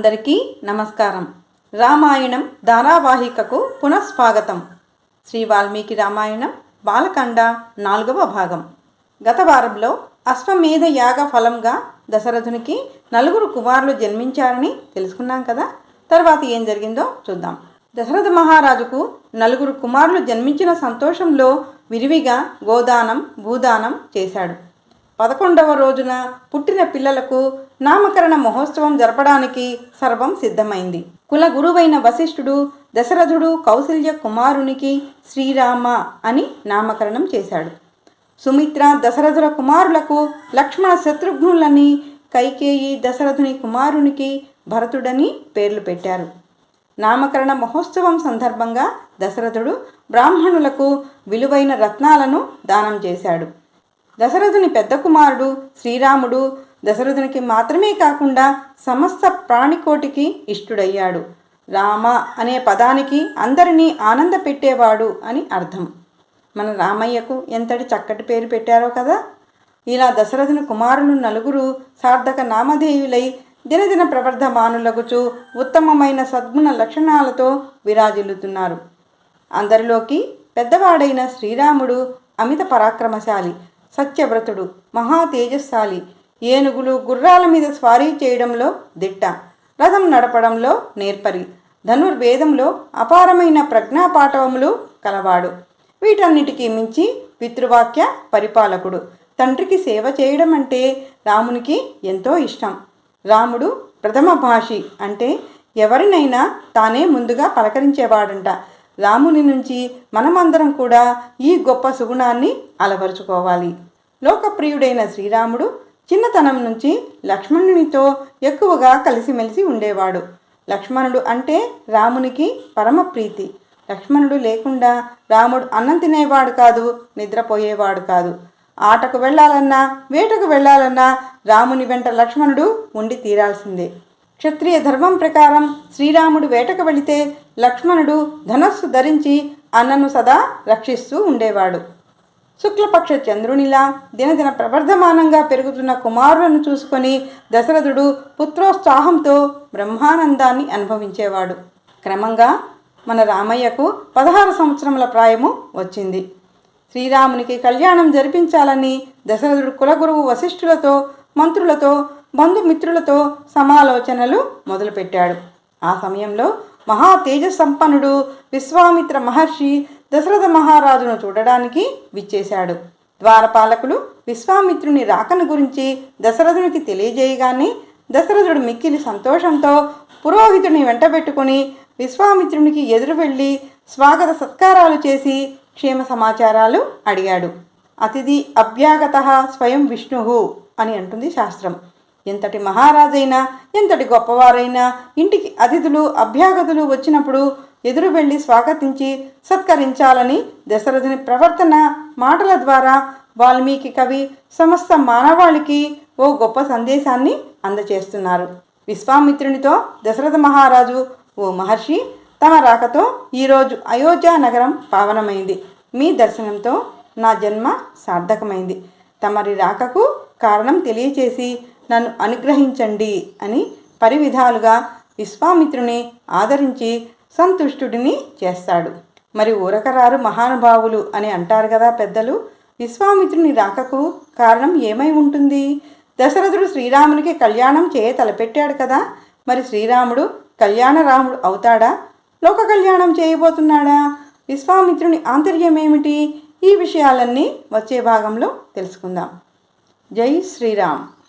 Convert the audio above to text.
అందరికీ నమస్కారం. రామాయణం ధారావాహికకు పునఃస్వాగతం. శ్రీ వాల్మీకి రామాయణం బాలకాండ నాలుగవ భాగం. గత వారంలో అశ్వమేధ యాగ ఫలంగా దశరథునికి నలుగురు కుమారులు జన్మించారని తెలుసుకున్నాం కదా? తర్వాత ఏం జరిగిందో చూద్దాం. దశరథ మహారాజుకు నలుగురు కుమారులు జన్మించిన సంతోషంలో విరివిగా గోదానం భూదానం చేశాడు. పదకొండవ రోజున పుట్టిన పిల్లలకు నామకరణ మహోత్సవం జరపడానికి సర్వం సిద్ధమైంది. కుల గురువైన వశిష్ఠుడు దశరథుడు కౌశల్య కుమారునికి శ్రీరామ అని నామకరణం చేశాడు. సుమిత్ర దశరథుల కుమారులకు లక్ష్మణ శత్రుఘ్నులని కైకేయి దశరథుని కుమారునికి భరతుడని పేర్లు పెట్టారు. నామకరణ మహోత్సవం సందర్భంగా దశరథుడు బ్రాహ్మణులకు విలువైన రత్నాలను దానం చేశాడు. దశరథుని పెద్ద కుమారుడు శ్రీరాముడు దశరథునికి మాత్రమే కాకుండా సమస్త ప్రాణికోటికి ఇష్టుడయ్యాడు. రామ అనే పదానికి అందరినీ ఆనంద పెట్టేవాడు అని అర్థం. మన రామయ్యకు ఎంతటి చక్కటి పేరు పెట్టారో కదా! ఇలా దశరథుని కుమారులు నలుగురు సార్థక నామధేయులై దినదిన ప్రవర్ధమానులగుచు ఉత్తమమైన సద్గుణ లక్షణాలతో విరాజిల్లుతున్నారు. అందరిలోకి పెద్దవాడైన శ్రీరాముడు అమిత పరాక్రమశాలి సత్యవ్రతుడు మహా తేజస్శాలి ఏనుగులు గుర్రాల మీద స్వారీ చేయడంలో దిట్ట రథం నడపడంలో నేర్పరి ధనుర్వేదంలో అపారమైన ప్రజ్ఞాపాఠవములు కలవాడు. వీటన్నిటికీ మించి పితృవాక్య పరిపాలకుడు. తండ్రికి సేవ చేయడం అంటే రామునికి ఎంతో ఇష్టం. రాముడు ప్రథమ భాషి అంటే ఎవరినైనా తానే ముందుగా పలకరించేవాడంట. రాముని నుంచి మనమందరం కూడా ఈ గొప్ప సుగుణాన్ని అలవరుచుకోవాలి. లోకప్రియుడైన శ్రీరాముడు చిన్నతనం నుంచి లక్ష్మణునితో ఎక్కువగా కలిసిమెలిసి ఉండేవాడు. లక్ష్మణుడు అంటే రామునికి పరమ ప్రీతి. లక్ష్మణుడు లేకుండా రాముడు అన్నం తినేవాడు కాదు నిద్రపోయేవాడు కాదు. ఆటకు వెళ్ళాలన్నా వేటకు వెళ్ళాలన్నా రాముని వెంట లక్ష్మణుడు ఉండి తీరాల్సిందే. క్షత్రియ ధర్మం ప్రకారం శ్రీరాముడు వేటకు వెళితే లక్ష్మణుడు ధనస్సు ధరించి అన్నను సదా రక్షిస్తూ ఉండేవాడు. శుక్లపక్ష చంద్రునిలా దినదిన ప్రవర్ధమానంగా పెరుగుతున్న కుమారులను చూసుకొని దశరథుడు పుత్రోత్సాహంతో బ్రహ్మానందాన్ని అనుభవించేవాడు. క్రమంగా మన రామయ్యకు పదహారు సంవత్సరముల ప్రాయము వచ్చింది. శ్రీరామునికి కళ్యాణం జరిపించాలని దశరథుడు కులగురువు వశిష్ఠులతో మంత్రులతో బంధుమిత్రులతో సమాలోచనలు మొదలుపెట్టాడు. ఆ సమయంలో మహా తేజ సంపన్నుడు విశ్వామిత్ర మహర్షి దశరథ మహారాజును చూడడానికి విచ్చేశాడు. ద్వారపాలకులు విశ్వామిత్రుని రాకను గురించి దశరథునికి తెలియజేయగానే దశరథుడు మిక్కిలి సంతోషంతో పురోహితుని వెంటబెట్టుకుని విశ్వామిత్రునికి ఎదురు వెళ్ళి స్వాగత సత్కారాలు చేసి క్షేమ సమాచారాలు అడిగాడు. అతిథి అభ్యాగత స్వయం విష్ణు అని అంటుంది శాస్త్రం. ఎంతటి మహారాజైనా ఎంతటి గొప్పవారైనా ఇంటికి అతిథులు అభ్యాగతులు వచ్చినప్పుడు ఎదురు వెళ్ళి స్వాగతించి సత్కరించాలని దశరథుని ప్రవర్తన మాటల ద్వారా వాల్మీకి కవి సమస్త మానవాళికి ఓ గొప్ప సందేశాన్ని అందచేస్తున్నారు. విశ్వామిత్రునితో దశరథ మహారాజు ఓ మహర్షి తమ రాకతో ఈరోజు అయోధ్య నగరం పావనమైంది. మీ దర్శనంతో నా జన్మ సార్థకమైంది. తమరి రాకకు కారణం తెలియచేసి నన్ను అనుగ్రహించండి అని పరివిధాలుగా విశ్వామిత్రుని ఆదరించి సంతుష్టుడిని చేస్తాడు. మరి ఊరకరారు మహానుభావులు అని అంటారు కదా పెద్దలు విశ్వామిత్రుని రాకకు కారణం ఏమై ఉంటుంది? దశరథుడు శ్రీరామునికి కళ్యాణం చేయ తలపెట్టాడు కదా మరి శ్రీరాముడు కళ్యాణ రాముడు అవుతాడా? లోక కళ్యాణం చేయబోతున్నాడా? విశ్వామిత్రుని ఆంతర్యం ఏమిటి? ఈ విషయాలన్నీ వచ్చే భాగంలో తెలుసుకుందాం. జై శ్రీరామ్.